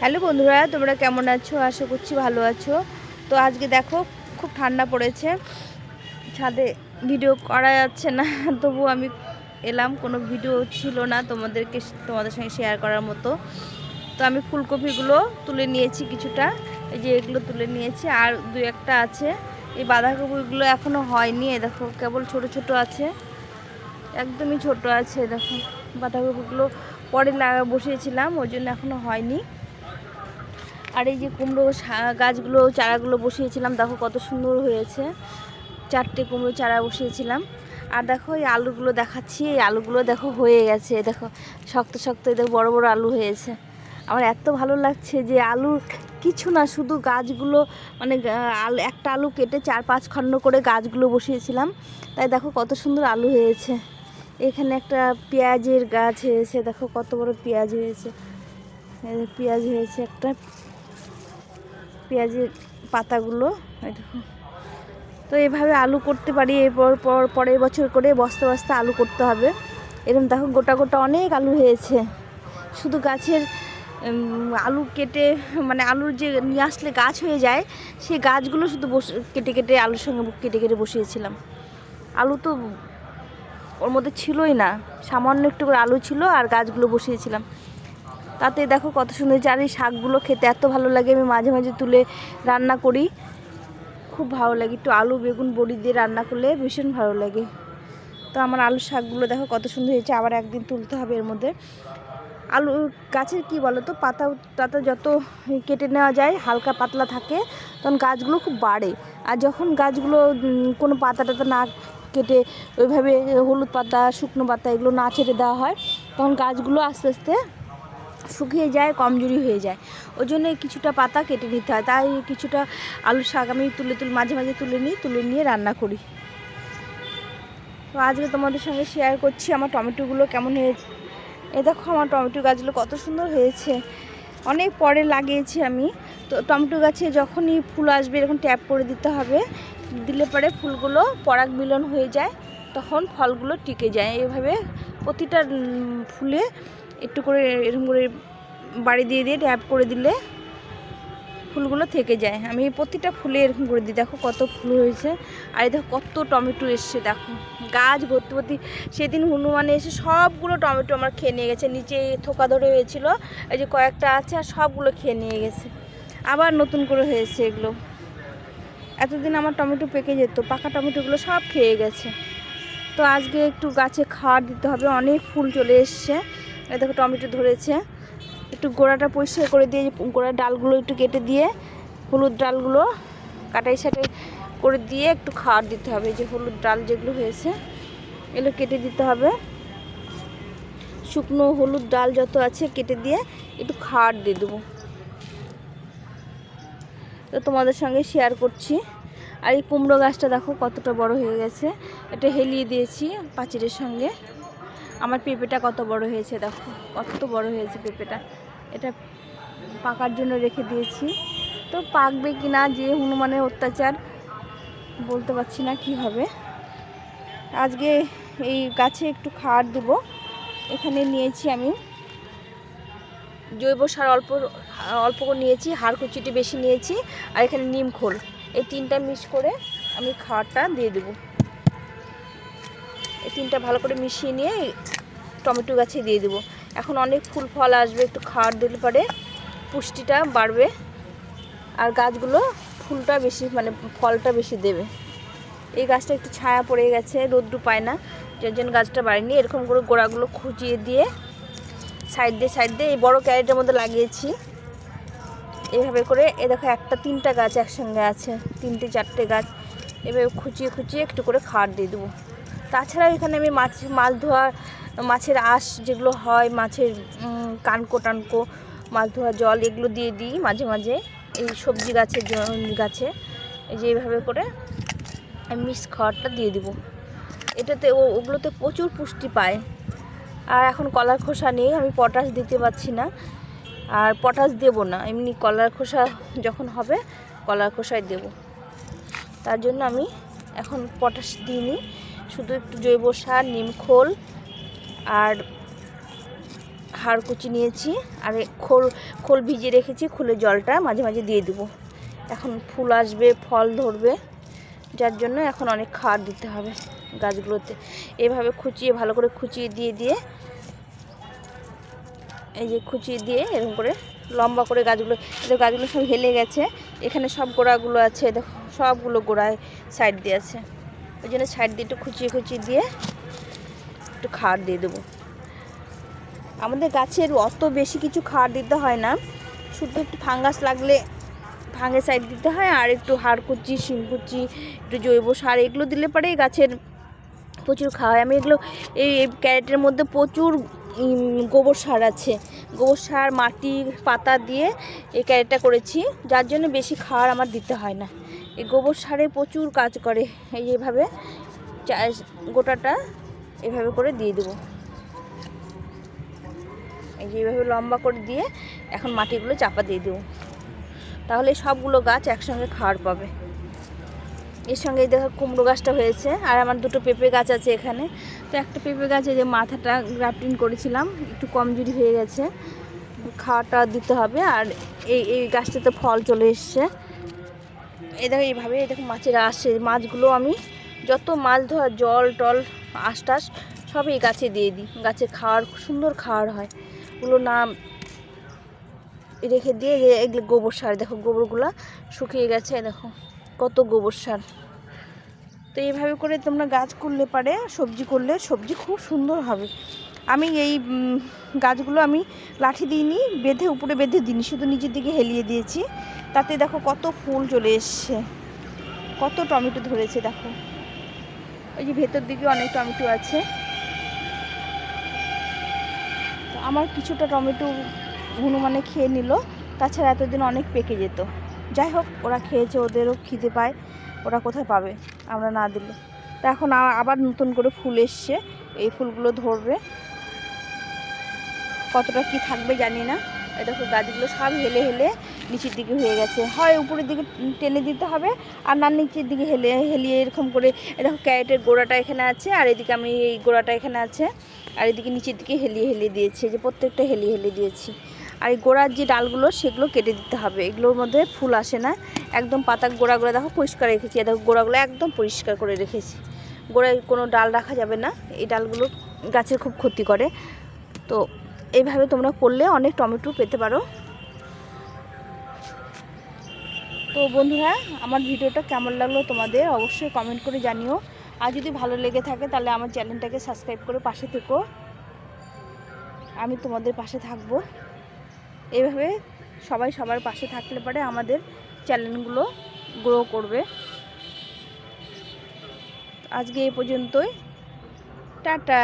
Hello বন্ধুরা, তোমরা কেমন আছো? আশা করছি ভালো আছো। তো আজকে দেখো, খুব ঠান্ডা পড়েছে। ছাদে ভিডিও করা যাচ্ছে না, তবু আমি এলাম। কোনো ভিডিও ছিল না তোমাদেরকে, তোমাদের সঙ্গে শেয়ার করার মতো। তো আমি ফুলকপিগুলো তুলে নিয়েছি কিছুটা। এই যে এগুলো তুলে নিয়েছি, আর দু একটা আছে। এই বাঁধাকপিগুলো এখনও হয়নি দেখো, কেবল ছোট ছোট আছে। একদমই ছোট আছে দেখো। বাঁধাকপিগুলো পরে লাগা বসিয়েছিলাম, ওই জন্য এখনও হয়নি। আর এই যে কুমড়ো গাছগুলো, চারাগুলো বসিয়েছিলাম, দেখো কত সুন্দর হয়েছে। চারটে কুমড়ো চারা বসিয়েছিলাম। আর দেখো এই আলুগুলো দেখাচ্ছি, এই আলুগুলো দেখো হয়ে গেছে, দেখো শক্ত শক্ত দেখো বড় বড় আলু হয়েছে। আমার এত ভালো লাগছে যে আলু কিছু না, শুধু গাছগুলো মানে আলু, একটা আলু কেটে চার পাঁচ খণ্ড করে গাছগুলো বসিয়েছিলাম। তাই দেখো কত সুন্দর আলু হয়েছে। এখানে একটা পেঁয়াজের গাছ হয়েছে, দেখো কত বড় পেঁয়াজ হয়েছে। পেঁয়াজ হয়েছে একটা। পেঁয়াজের পাতাগুলো তো এভাবে আলু করতে পারি, এরপর পর, পরের বছর করে বস্তা বস্তা আলু করতে হবে। এরকম দেখো, গোটা গোটা অনেক আলু হয়েছে। শুধু গাছের আলু কেটে মানে আলুর যে নিয়ে আসলে গাছ হয়ে যায়, সেই গাছগুলো শুধু বস, কেটে কেটে আলুর সঙ্গে কেটে কেটে বসিয়েছিলাম। আলু তো ওর মধ্যে ছিলই না। সামান্য একটু করে আলু ছিল আর গাছগুলো বসিয়েছিলাম। তাতে দেখো কত সুন্দর। আর এই শাকগুলো খেতে এত ভালো লাগে, আমি মাঝে মাঝে তুলে রান্না করি। খুব ভালো লাগে, একটু আলু, বেগুন, বড়ি দিয়ে রান্না করলে ভীষণ ভালো লাগে। তো আমার আলু শাকগুলো দেখো কত সুন্দর হয়েছে, আবার একদিন তুলতে হবে এর মধ্যে। আলু গাছের কি বলো তো পাতা পাতা যত কেটে নেওয়া যায়, হালকা পাতলা থাকে, তখন গাছগুলো খুব বাড়ে। আর যখন গাছগুলো কোনো পাতা টাতা না কেটে ওইভাবে হলুদ পাতা, শুকনো পাতা এগুলো না ছেড়ে দেওয়া হয়, তখন গাছগুলো আস্তে আস্তে শুকিয়ে যায়, কমজোরি হয়ে যায়। ওই জন্য কিছুটা পাতা কেটে নিতে হয়। তাই কিছুটা আলু শাক আমি তুলে তুলে, মাঝে মাঝে তুলে নিই, তুলে নিয়ে রান্না করি। তো আজকে তোমাদের সঙ্গে শেয়ার করছি আমার টমেটোগুলো কেমন হয়েছে এ দেখো আমার টমেটো গাছগুলো কত সুন্দর হয়েছে। অনেক পরে লাগিয়েছি আমি। তো টমেটো গাছে যখনই ফুল আসবে এরকম ট্যাপ করে দিতে হবে। দিলে পরে ফুলগুলো পরাগ মিলন হয়ে যায়, তখন ফলগুলো টিকে যায়। এভাবে প্রতিটা ফুলে একটু করে এরকম করে বাড়ি দিয়ে দিয়ে ট্যাপ করে দিলে ফুলগুলো থেকে যায়। আমি প্রতিটা ফুলে এরকম করে দিই। দেখো কত ফুল হয়েছে। আর এই দেখো কত টমেটো এসছে, দেখো। গাছ ভর্তি ভর্তি। সেদিন হনুমানে এসে সবগুলো টমেটো আমার খেয়ে নিয়ে গেছে। নিচে থোকা ধরে হয়েছিল, এই যে কয়েকটা আছে আর সবগুলো খেয়ে নিয়ে গেছে। আবার নতুন করে হয়েছে এগুলো। এতদিন আমার টমেটো পেকে যেত, পাকা টমেটোগুলো সব খেয়ে গেছে। তো আজকে একটু গাছে খাওয়ার দিতে হবে। অনেক ফুল চলে এসছে। এই দেখো টমেটো ধরেছে। একটু গোড়াটা পরিষ্কার করে দিয়ে গোড়ার ডালগুলো একটু কেটে দিয়ে হলুদ ডালগুলো কাটাই সাটাই করে দিয়ে একটু খাওয়ার দিতে হবে। যে হলুদ ডাল যেগুলো হয়েছে, এগুলো কেটে দিতে হবে। শুকনো হলুদ ডাল যত আছে কেটে দিয়ে একটু খাওয়ার দিয়ে দেবো। তো তোমাদের সঙ্গে শেয়ার করছি। আর এই কুমড়ো গাছটা দেখো কতটা বড় হয়ে গেছে। এটা হেলিয়ে দিয়েছি পাঁচিরের সঙ্গে। আমার পেঁপেটা কত বড় হয়েছে দেখো, কত বড় হয়েছে পেঁপেটা। এটা পাকার জন্য রেখে দিয়েছি। তো পাকবে কি না, যে হনুমানের অত্যাচার, বলতে পারছি না কি হবে। আজকে এই গাছে একটু খাবার দেবো। এখানে নিয়েছি আমি জৈব সার, অল্প অল্প করে নিয়েছি, হাড় কুচিটি বেশি নিয়েছি, আর এখানে নিম খোল। এই তিনটা মিক্স করে আমি খাবারটা দিয়ে দেবো। তিনটা ভালো করে মিশিয়ে নিয়ে টমেটো গাছে দিয়ে দেবো। এখন অনেক ফুল ফল আসবে, একটু খাওয়ার দিলে পরে পুষ্টিটা বাড়বে আর গাছগুলো ফুলটা বেশি মানে ফলটা বেশি দেবে। এই গাছটা একটু ছায়া পড়ে গেছে রোদ্দু পায় না, যার জন্য গাছটা বাড়েনি। এরকম করে গোড়াগুলো খুঁচিয়ে দিয়ে সাইড দিয়ে সাইড দিয়ে এই বড় ক্যারেটের মধ্যে লাগিয়েছি। এইভাবে করে, এ দেখো একটা, তিনটা গাছ একসঙ্গে আছে, তিনটে, চারটে গাছ। এভাবে খুঁচিয়ে খুঁচিয়ে একটু করে খাওয়ার দিয়ে দেবো। তাছাড়া এখানে আমি মাছ মাছ ধোয়ার, মাছের আঁশ যেগুলো হয়, মাছের কানকো টানকো, মাছ ধোয়া জল এগুলো দিয়ে দিই মাঝে মাঝে। এই সবজি গাছের গাছে এই যে এইভাবে করে আমি মিক্স খাবারটা দিয়ে দিব। এটাতে ও, ওগুলোতে প্রচুর পুষ্টি পায়। আর এখন কলার খোসা নেই, আমি পটাশ দিতে পারছি না। আর পটাশ দেব না, এমনি কলার খোসা যখন হবে কলার খোসায় দেব। তার জন্য আমি এখন পটাশ দিইনি। শুধু একটু জৈব সার, নিম খোল আর খাড় কুচি নিয়েছি। আর খোল খোল ভিজিয়ে রেখেছি খোলের জলটা মাঝে মাঝে দিয়ে দেবো। এখন ফুল আসবে, ফল ধরবে, যার জন্য এখন অনেক খাড় দিতে হবে গাছগুলোতে। এভাবে খুচিয়ে, ভালো করে খুচিয়ে দিয়ে দিয়ে এই যে খুচিয়ে দিয়ে এরকম করে লম্বা করে গাছগুলো এদের গাছগুলো সব হেলে গেছে, এখানে সব গোড়াগুলো আছে, দেখো, সবগুলো গোড়ায় সাইড দিয়ে আছে। ওই জন্য সাইড দিয়ে একটু খুচিয়ে খুচিয়ে দিয়ে একটু খাড় দিয়ে দেবো। আমাদের গাছের অত বেশি কিছু খাড় দিতে হয় না। শুধু একটু ফাঙ্গাস লাগলে ফাঙ্গে সাইড দিতে হয় আর একটু হাড় কুচি, শিম কুচি, একটু জৈব সার এগুলো দিলে পরে গাছের প্রচুর খাওয়া হয়। আমি এগুলো এই ক্যারেটের মধ্যে প্রচুর গোবর সার আছে। গোবর সার, মাটি, পাতা দিয়ে এই ক্যারেটটা করেছি। যার জন্য বেশি খাওয়ার আমার দিতে হয় না। এই গোবর সারে প্রচুর কাজ করে। এই চা- গোটাটা এভাবে করে দিয়ে দেবো। এই যে এইভাবে লম্বা করে দিয়ে এখন মাটিগুলো চাপা দিয়ে দেবো। তাহলে সবগুলো গাছ একসঙ্গে খাওয়ার পাবে। এর সঙ্গে এই দেখো কুমড়ো গাছটা হয়েছে, আর আমার দুটো পেঁপে গাছ আছে এখানে। তো একটা পেঁপে গাছে যে মাথাটা গ্রাফটিং করেছিলাম, একটু কমজোরি হয়ে গেছে, খাওয়াটা দিতে হবে। আর এই এই গাছটাতে ফল চলে এসছে। এই দেখো এইভাবে, এই দেখো মাছেরা আসছে। মাছগুলো আমি যত মাছ ধোয়া, জল, টল আশটাস সব এই গাছে দিয়ে দিই। গাছে খাওয়ার সুন্দর খাওয়ার হয়। ওগুলো না রেখে দিয়ে এগুলো গোবর সার, দেখো গোবরগুলো শুকিয়ে গেছে দেখো কত গোবর সার। তো এইভাবে করে তোমরা গাছ করলে পারে, সবজি করলে সবজি খুব সুন্দর হবে। আমি এই গাছগুলো আমি লাঠি দিইনি, বেঁধে, উপরে বেঁধে দিইনি, শুধু নিচের দিকে হেলিয়ে দিয়েছি। তাতে দেখো কত ফুল চলে এসছে। কত টমেটো ধরেছে, দেখো। ওই যে ভেতর দিকে অনেক টমেটো আছে। তো আমার কিছুটা টমেটো হনুমানে খেয়ে নিল, তাছাড়া এতদিন অনেক পেকে যেত। যাই হোক, ওরা খেয়েছে, ওদেরও খিদে পায়, ওরা কোথায় পাবে, আমরা না দিলে। তা এখন আবার নতুন করে ফুল এসছে, এই ফুলগুলো ধরবে। কতটা কি থাকবে জানি না। দেখো গাছগুলো সব হেলে হেলে নিচের দিকে হয়ে গেছে। হয় উপরের দিকে টেনে দিতে হবে, আর না নিচের দিকে হেলে হেলিয়ে এরকম করে দেখো ক্যারেটের গোড়াটা এখানে আছে, আর এদিকে আমি এই গোড়াটা এখানে আছে, আর এদিকে নিচের দিকে হেলিয়ে হেলিয়ে দিয়েছি যে প্রত্যেকটা হেলিয়ে হেলিয়ে দিয়েছি। আর এই গোড়ার যে ডালগুলো, সেগুলো কেটে দিতে হবে, এগুলোর মধ্যে ফুল আসে না। একদম পাতা গোড়া গোড়া দেখো পরিষ্কার রেখেছি দেখো গোড়াগুলো একদম পরিষ্কার করে রেখেছি। গোড়ায় কোনো ডাল রাখা যাবে না, এই ডালগুলো গাছের খুব ক্ষতি করে। তো এইভাবে তোমরা করলে অনেক টমেটো পেতে পারো। তো বন্ধুরা, আমার ভিডিওটা কেমন লাগল তোমাদের অবশ্যই কমেন্ট করে জানিও। আর যদি ভালো লেগে থাকে তাহলে আমার চ্যানেলটাকে সাবস্ক্রাইব করে পাশে থেকো। আমি তোমাদের পাশে থাকব। এইভাবে সবাই সবার পাশে থাকলে পারে আমাদের চ্যানেলগুলো গ্রো করবে। আজকে এই পর্যন্তই। টাটা।